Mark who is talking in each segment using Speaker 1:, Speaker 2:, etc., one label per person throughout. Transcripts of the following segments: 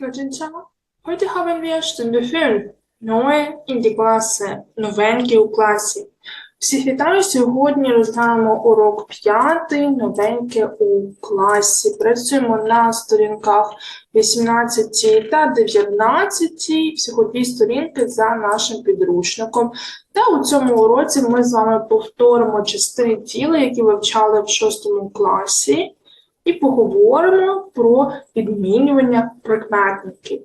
Speaker 1: Guten Heute haben wir Stunde 5. Neue in die Klasse. Новенькі у класі. Всіх вітаю. Сьогодні розглянемо урок 5. Новеньке у класі. Працюємо на сторінках 18 та 19. Всього дві сторінки за нашим підручником. Та у цьому уроці ми з вами повторимо частини тіла, які вивчали в 6 класі і поговоримо про підмінювання прикметників.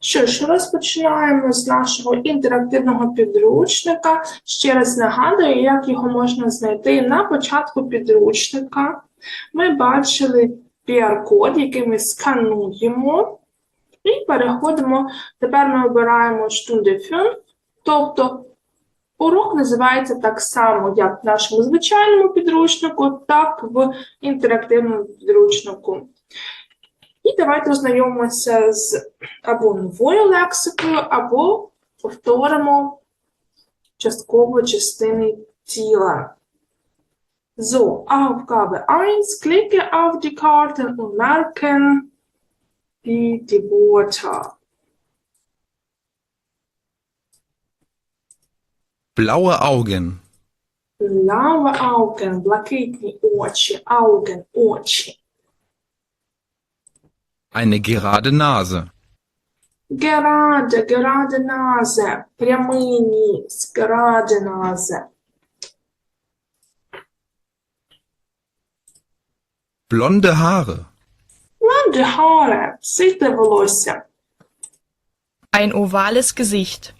Speaker 1: Що ж, розпочинаємо з нашого інтерактивного підручника. Ще раз нагадую, як його можна знайти на початку підручника. Ми бачили QR-код, який ми скануємо, і переходимо. Тепер ми обираємо Stunde 5, тобто Урок називається так само, як в нашому звичайному підручнику, так в інтерактивному підручнику. І давайте ознайомимося з або новою лексикою, або повторимо частково частини тіла. So, Aufgabe 1. Klicke auf die Karten und merken die, Worte.
Speaker 2: Blaue Augen,
Speaker 1: Blaue Augen, блакитні очі, Augen, очі.
Speaker 2: eine gerade Nase,
Speaker 1: Gerade, gerade Nase, прямий ніс, gerade Nase.
Speaker 2: blonde Haare,
Speaker 1: Blonde Haare, сите волосся.
Speaker 3: Ein ovales Gesicht.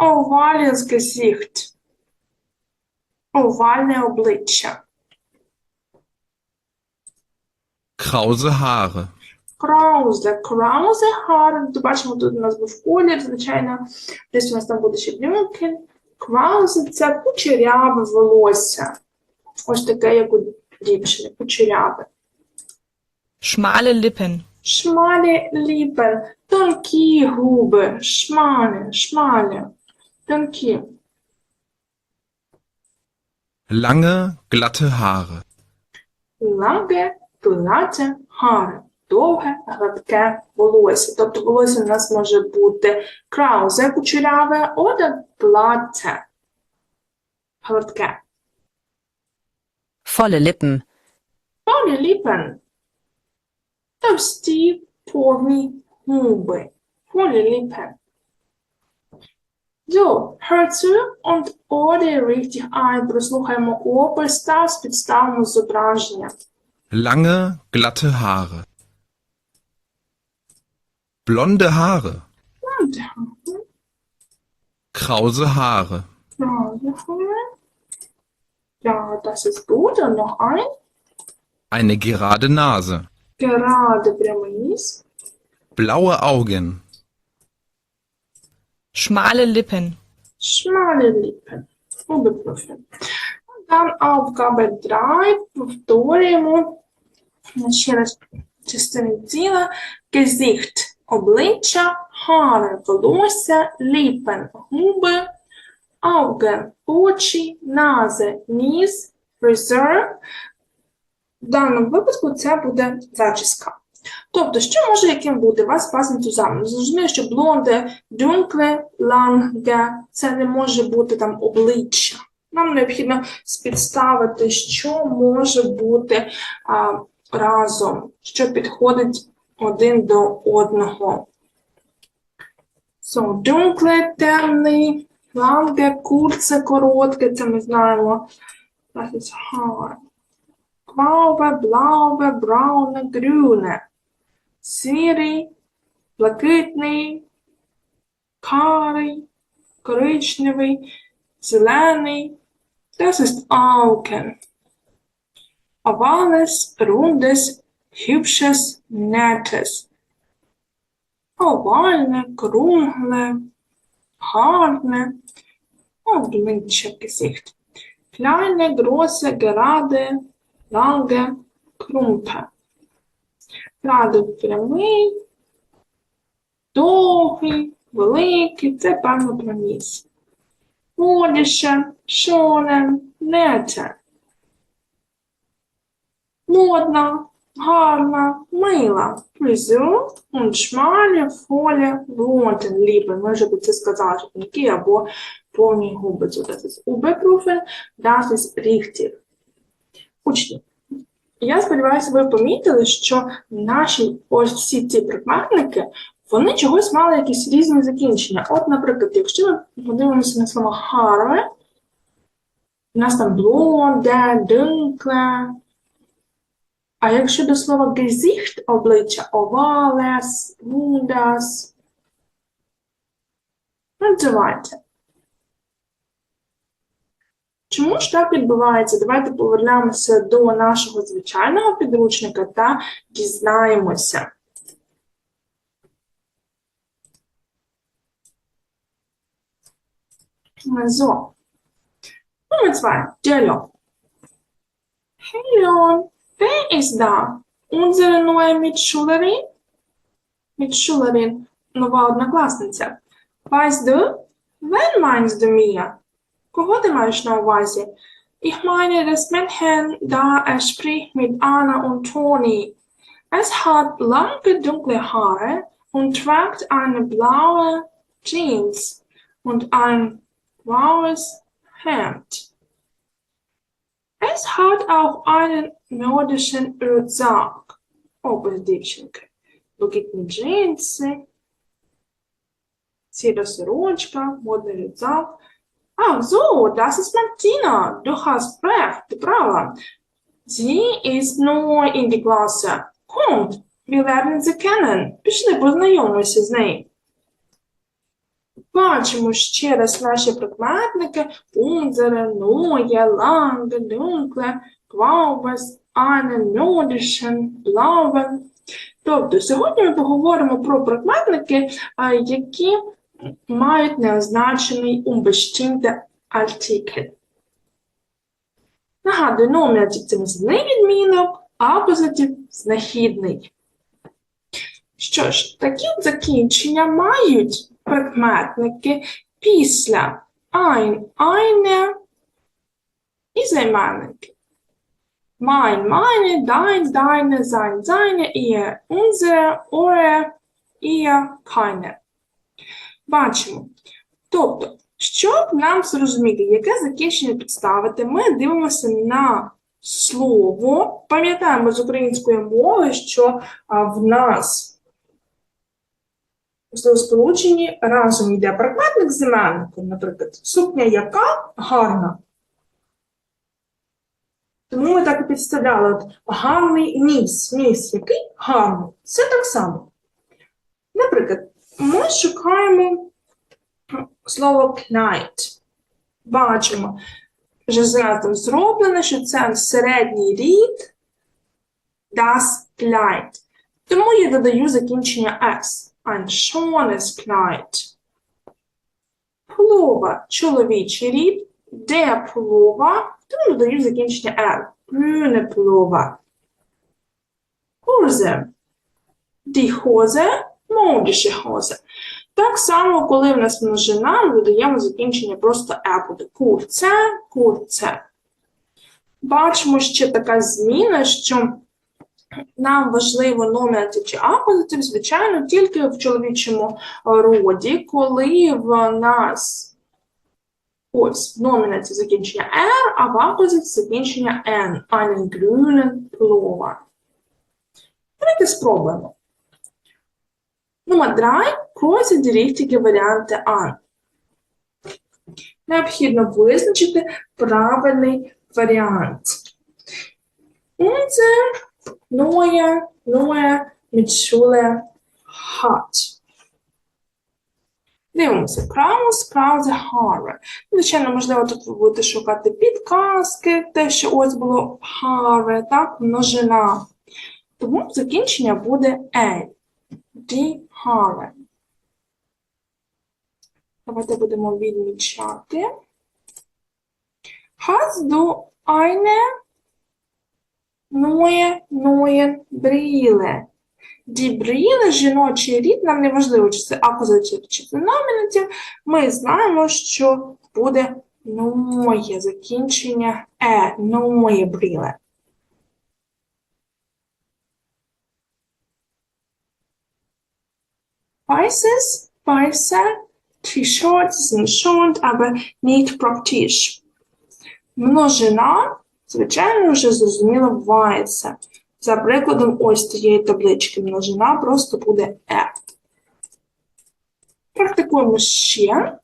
Speaker 1: Ovales Gesicht. Овальне обличчя.
Speaker 2: krause Haare,
Speaker 1: Краузе, краузе Haare. То бачимо, тут у нас був колір, звичайно, десь у нас там буде ще блюнки. Краузе – це кучеряве волосся. Ось таке, як у дівчини, кучеряве.
Speaker 3: Schmale Lippen.
Speaker 1: Шмалі ліпен, тонкі губи, шмалі, шмалі, тонкі.
Speaker 2: lange, glatte Haare,
Speaker 1: Lange, glatte Haare. Довге, гладке волосся. Тобто волосся у нас може бути краузе, кучеряве, oder glatte. Гладке.
Speaker 4: Volle Lippen.
Speaker 1: Повні ліпен. Товсті, повні губи. Повні ліпен. So, hör zu und ordne richtig ein. Прослухаємо опис та спідставимо зображення.
Speaker 2: lange, glatte Haare, blonde Haare, krause Haare,
Speaker 1: Ja, das ist gut. Und noch ein.
Speaker 2: eine gerade Nase,
Speaker 1: Gerade прямий ніс.
Speaker 2: blaue Augen,
Speaker 3: Schmale Lippen.
Speaker 1: Schmale Lippen. Und dann Aufgabe 3. Повторюємо. Ще раз частини тіла. Gesicht. Обличчя. Haare. Волосся. Lippen. Губи. Augen. Очі. Nase. Ніс. Reserve. В даному випадку це буде зачіска. Тобто, що може яким бути? Вас пасен zusammen. Зрозуміло, що блонде, дюнкле, ланге – це не може бути там обличчя. Нам необхідно спідставити, що може бути а, разом, що підходить один до одного. So, дюнкле – темний, ланге – курце, коротке, це ми знаємо. Das ist hard. Graue, blaue, braune, grüne. Сірий, блакитний, карий, коричневий, зелений. Das ist Augen. Ovales, rundes, hübsches, nettes. Овальне, кругле, гарне, обличчя Gesicht. Kleine, große, gerade, lange, krumpe. Радик прямий, довгий, великий, це певно про ніс. Моліше, шонен, нете. Модна, гарна, мила. Schmale, volle, roten Lippen. Ми вже про це сказали, тонкі або повні губи. So, das ist Überprüfen, Учні, я сподіваюся, ви помітили, що наші ось всі ці прикметники, вони чогось мали якісь різні закінчення. От, наприклад, якщо ми подивимося на слово гарне, у нас там блонде, динкле. А якщо до слова Gesicht – обличчя овалес, вундас, називайте. Чому ж так відбувається? Давайте повернемося до нашого звичайного підручника та дізнаємося. So. Nummer zwei. Dialog. Hey Leon, wer ist da? Unsere neue Mitschülerin? Mitschülerin, нова однокласниця. Weißt du, wen meinst du mir? Кого ти маєш на увазі? Ich meine das Mädchen, da er spricht mit Anna und Toni. Es hat lange dunkle Haare und trägt eine blaue Jeans und ein blaues Hemd. Es hat auch einen nordischen Rucksack. Оба дівчинки. Блакитні джинси, сіра сорочка, модний рюкзак. Ach so, ist Martina. Sie ist neu in kennen. Пішли познайомимося з нею. Бачимо ще раз наші прикметники unsere, neue, lange, dunkle, blaues, einen nordischen, blauen. Тобто, сьогодні ми поговоримо про прикметники, які мають неозначений unbestimmte Artikel. Нагадую, номінатив це мисловний відмінок, а позитив знахідний. Що ж, такі закінчення мають прикметники після ein, eine і займенники. Mein, meine, dein, deine, sein, seine, ihr, unsere, eure, ihr, keine. Бачимо. Тобто, щоб нам зрозуміти, яке закінчення підставити, ми дивимося на слово. Пам'ятаємо з української мови, що в нас у словосполученні разом йде прикметник з іменником, наприклад, сукня яка гарна. Тому ми так і підставляли от, гарний ніс. Ніс який гарний. Це так само. Наприклад, ми шукаємо слово Kleid. Бачимо, вже зразу зроблено, що це середній рід das Kleid. Тому я додаю закінчення S. Ein schönes Kleid. Пулова – чоловічий рід. Der пулова, тому додаю закінчення R. Grüne пулова. Hose. Die Hose – modische Hose. Так само, коли в нас множина, ми додаємо закінчення просто «е» буде. Курце, курце. Бачимо ще така зміна, що нам важливо номінатив чи апозитив, звичайно, тільки в чоловічому роді, коли в нас ось в номінаті закінчення «р», а в апозит закінчення «н», einen grünen Pullover. Давайте спробуємо. Nummer 3. Kreuze die richtige Variante. Необхідно визначити правильний варіант. Unser neue, neue Mitschule hat. Дивимося. Краус, Краузе, Харе. Звичайно, можливо, тут ви будете шукати підказки, те, що ось було Харе, так, множина. Тому закінчення буде «ей». Die Haare. Давайте будемо відмічати. Hast du eine neue, neue Brille? Die Brille, жіночий рід, нам не важливо, чи це акузатив, чи це номінатив. Ми знаємо, що буде neue закінчення е, neue Brille. Weißes, weiße, T-shirt sind schon, aber nicht praktisch. Множина, звичайно, вже зрозуміло, weiße. За прикладом ось цієї таблички множина просто буде F. Практикуємо ще.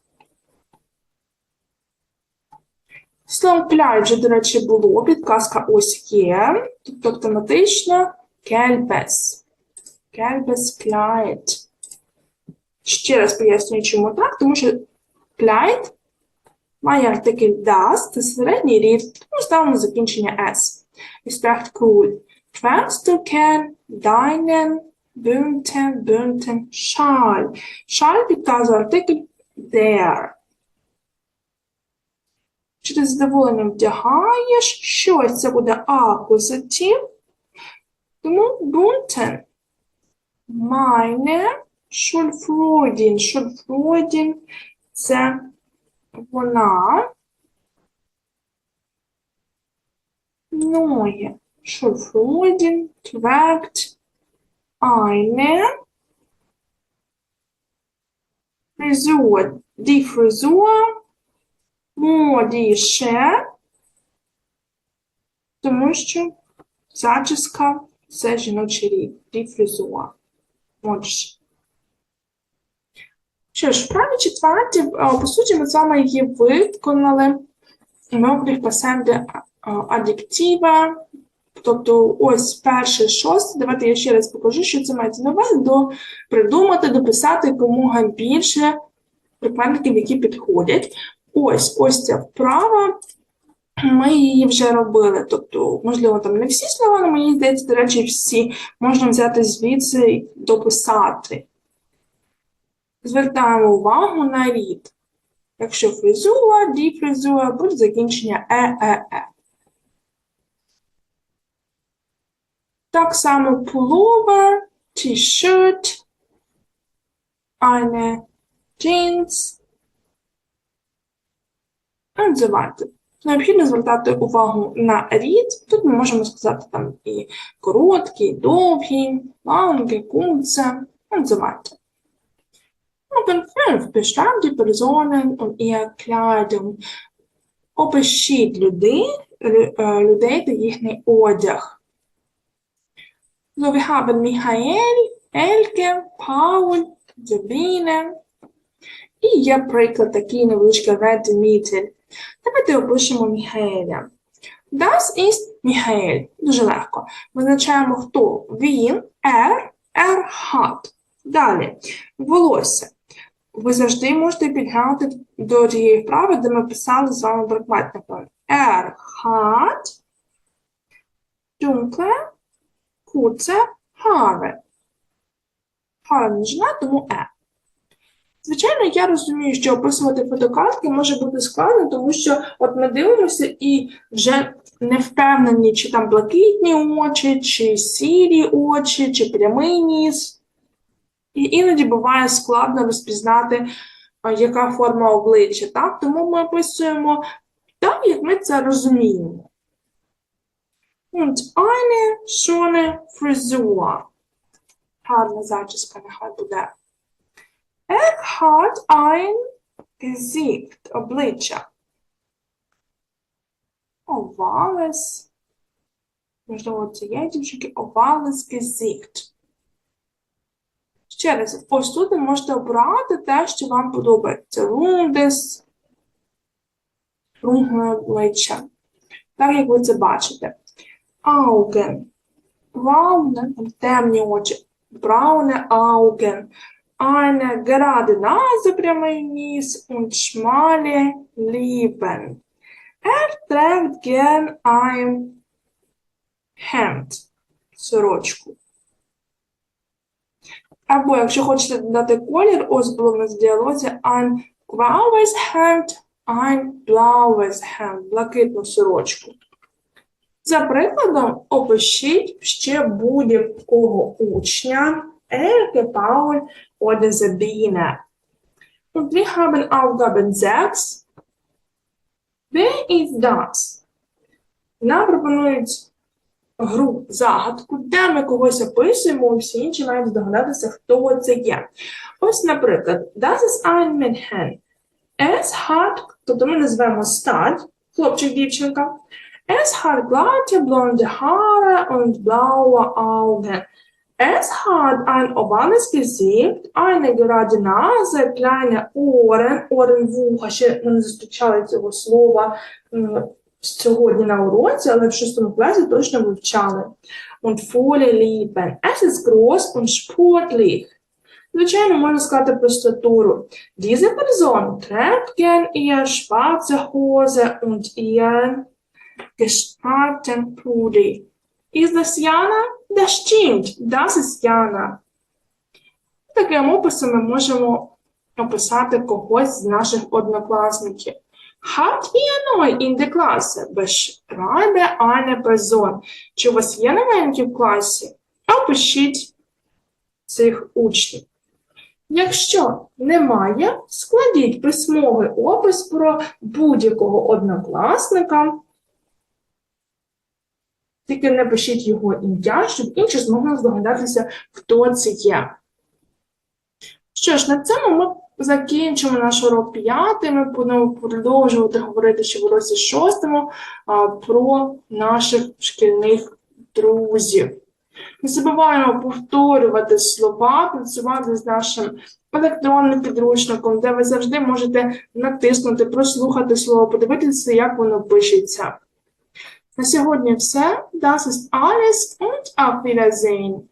Speaker 1: Слово «кляй» вже, до речі, було, підказка ось є, тобто автоматично «кельбес». «Кельбес кляйт». Ще раз пояснюю, чому так, тому що «кляйт» має артикль «das», це середній рід, тому ставимо закінчення «s». І справді cool. Kennst du kennen deinen bunten, bunten Schal? Schal підказує артикль der. Чи ти задоволенням вдягаєш щось, це буде акузатив. Тому bunten. Meine Schulfreundin. Schulfreundin – це вона. Neue. Schulfreundin trägt eine Frisur. Die Frisur modische, тому що зачіска це жіночий рік. Die Frisur. Модіше. Що ж, вправі четверті, е, по суті, ми з вами її виконали. Ми припасемо де адjектива, Тобто, ось перше, шосте. Давайте я ще раз покажу, що це мається на увазі, до придумати, дописати якомога більше прикметників, які підходять. Ось ось ця вправа. Ми її вже робили. Тобто, можливо, там не всі слова, але мені здається, до речі, всі можна взяти звідси і дописати. Звертаємо увагу на рід. Якщо фризура, діфризура, буде закінчення е-е-е. Так само pullover, t-shirt, eine jeans. Називати. Необхідно звертати увагу на рід. Тут ми можемо сказати там і короткий, довгий, lange, kurze Називати. 5. Beschreibt die Personen und Kleidung. Опишіть людей, людей та їхній одяг. So, wir haben Michael, Elke, Paul, Sabine. І є приклад такий невеличкий ведмітель. Давайте опишемо Міхаеля. Das ist Michael. Дуже легко. Визначаємо, хто він, er, er hat. Далі. Волосся. Ви завжди можете підглянути до тієї вправи, де ми писали з вами прикметником. Er hat dunkle kurze Haare. Haare множина, тому е. Звичайно, я розумію, що описувати фотокартки може бути складно, тому що от ми дивимося і вже не впевнені, чи там блакитні очі, чи сірі очі, чи прямий ніс. І іноді буває складно розпізнати, яка форма обличчя. Так? Тому ми описуємо так, як ми це розуміємо. Und eine schöne Frisur. Гарна зачіска нехай буде. Er hat ein Gesicht, обличчя. Овалес. Можливо, цієї дівчинки овалес Gesicht. Ще раз, ось тут ви можете обрати те, що вам подобається. Рундес, рунге обличчя. Так, як ви це бачите. Augen. Braune, темні очі. Braune Augen. Eine gerade Nase, прямий ніс und schmale Lippen. Er trägt gern ein Hemd. Сорочку. Або, якщо хочете додати колір, ось було в нас в діалозі ein graues Hemd, ein blaues Hemd. Блакитну сорочку. За прикладом, опишіть ще будь-якого учня, Elke, Paul oder Sabine. Und wir haben Aufgaben 6. Wer ist das? Нам пропонують гру загадку, де ми когось описуємо, всі інші мають здогадатися, хто це є. Ось, наприклад, das ist ein Mädchen. Es hat, тобто ми назвемо стать, хлопчик, дівчинка. Es hat glatte blonde Haare und blaue Augen. Es hat ein ovales Gesicht, eine gerade Nase, kleine Ohren, Ohren вуха. Ще ми не зустрічали цього слова м, сьогодні на уроці, але в шостому класі точно вивчали. Und volle Lippen. Es ist groß und sportlich. Звичайно, можна сказати про статуру. Diese Person trägt gern ihr schwarze Hose und ihren gestalten Pulli. Ist das Jana? Das stimmt, das ist Jana. Таким описом ми можемо описати когось з наших однокласників. Habt ihr neu in der Klasse? Beschreibe eine Person. Чи у вас є новенькі в класі? Опишіть цих учнів. Якщо немає, складіть письмовий опис про будь-якого однокласника. Тільки не пишіть його ім'я, щоб інші змогли здогадатися, хто це є. Що ж, на цьому ми закінчимо наш урок п'ятий. Ми будемо продовжувати говорити ще в уроці шостому про наших шкільних друзів. Не забуваємо повторювати слова, працювати з нашим електронним підручником, де ви завжди можете натиснути, прослухати слово, подивитися, як воно пишеться. На сьогодні все. Das ist alles und auf Wiedersehen.